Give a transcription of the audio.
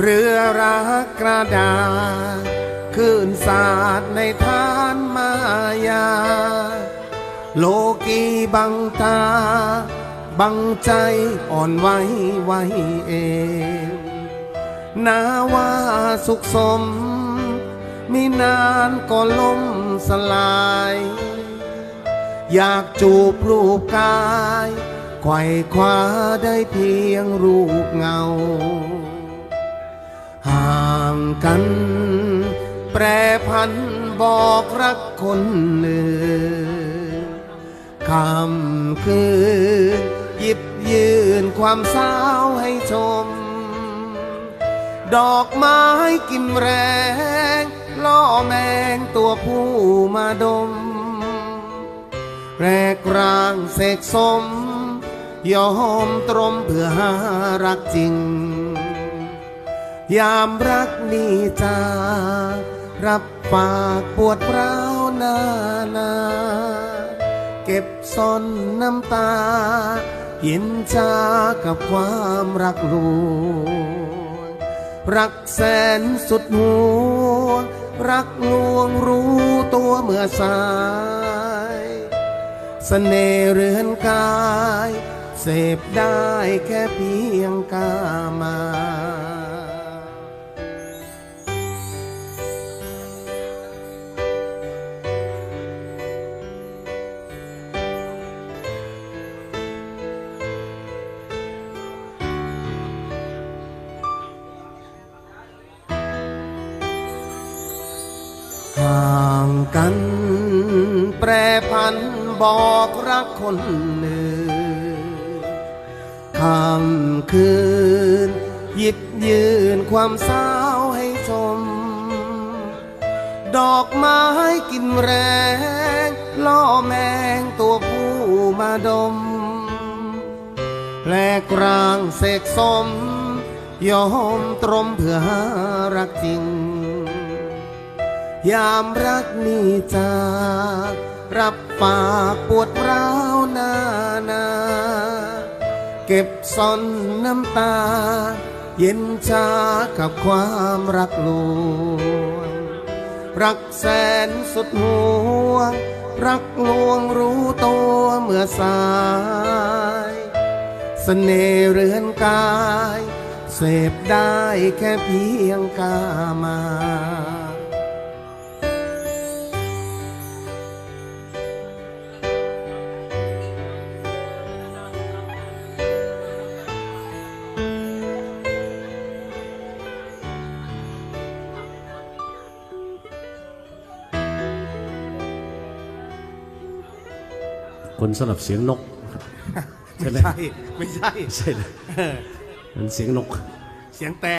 เรือรักกระดาษคลื่นสาดในทานมายา โลกีบังตา บังใจอ่อนไหวไหวเองนาว่าสุขสม มีนานก็ล้มสลาย อยากจูบรูปกายไขว่คว้าได้เพียงรูปเงาางกัน แปรพันบอกรักคนหนึ่งคำคืนหยิบยืนความเศร้าให้ชม ดอกไม้กินแรง ล่อแมงตัวผู้มาดม แรกร่างเสกสม ยอมตรมเพื่อหารักจริง ยามรักนี่จารับปากปวดร้าวนานา เก็บซ่อนน้ำตาย็นชากับความรักลวงรักแสนสุดหัวรักลวงรู้ตัวเมื่อสายเสน่ห์เรือนกาย เสพได้แค่เพียงกามา ห่างกัน แปรพันบอกรักคนหนึ่งคำคืน หยิบยืนความเศร้าให้ชม ดอกไม้กินแรง ล่อแมงตัวผู้มาดมแลกร่างเสกสม ยอมตรมเพื่อหารักจริง ยามรักนี่จากรับปากปวดร้าวนานา เก็บซ่อนน้ำตา เย็นชากับความรักลวง รักแสนสุดหัวงรักลวงรู้ตัวเมื่อสายเสน่ห์เรือนกาย เสพได้แค่เพียงกามา คนสำหรับเสียงนกใช่ไหมใช่ไม่ใช่ใช่เลยมันเสียงนก เสียงแต่